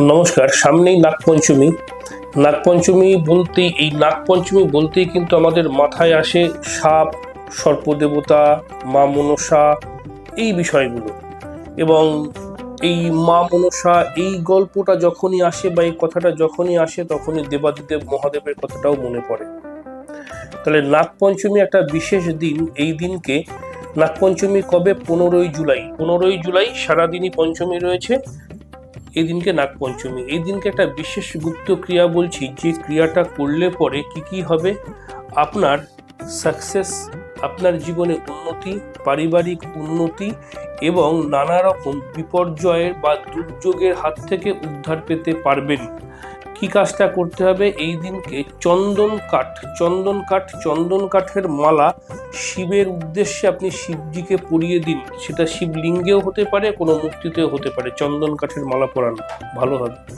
নমস্কার, সামনেই নাগপঞ্চমী। নাগপঞ্চমী বলতেই এই নাগপঞ্চমী বলতেই কিন্তু আমাদের মাথায় আসে সাপ, সর্পদেবতা, মা মনসা, এই বিষয়গুলো। এবং এই মা মনসা, এই গল্পটা যখনই আসে বা এই কথাটা যখনই আসে, তখনই দেবাদিদেব মহাদেবের কথাটাও মনে পড়ে। তাহলে নাগপঞ্চমী একটা বিশেষ দিন, এই দিনকে নাগপঞ্চমী কবে? পনেরোই জুলাই। পনেরোই জুলাই সারাদিনই পঞ্চমী রয়েছে। এই দিনকে নাগপঞ্চমী। এই দিনকে একটা বিশেষ গুপ্ত ক্রিয়া বলছি, যে ক্রিয়াটা করলে পরে কি কি হবে? আপনার সাকসেস আপনার জীবনে উন্নতি, পারিবারিক উন্নতি এবং নানা রকম বিপর্যয়ের বা দুর্যোগের হাত থেকে উদ্ধার পেতে পারবেন। কি কাজটা করতে হবে? এই দিনকে চন্দন কাঠ চন্দন কাঠ, চন্দন কাঠের মালা শিবের উদ্দেশ্যে আপনি শিবজিকে পরিয়ে দিন। সেটা শিবলিঙ্গেও হতে পারে, কোনো মূর্তিতেও হতে পারে। চন্দন কাঠের মালা পরান, ভালো হবে।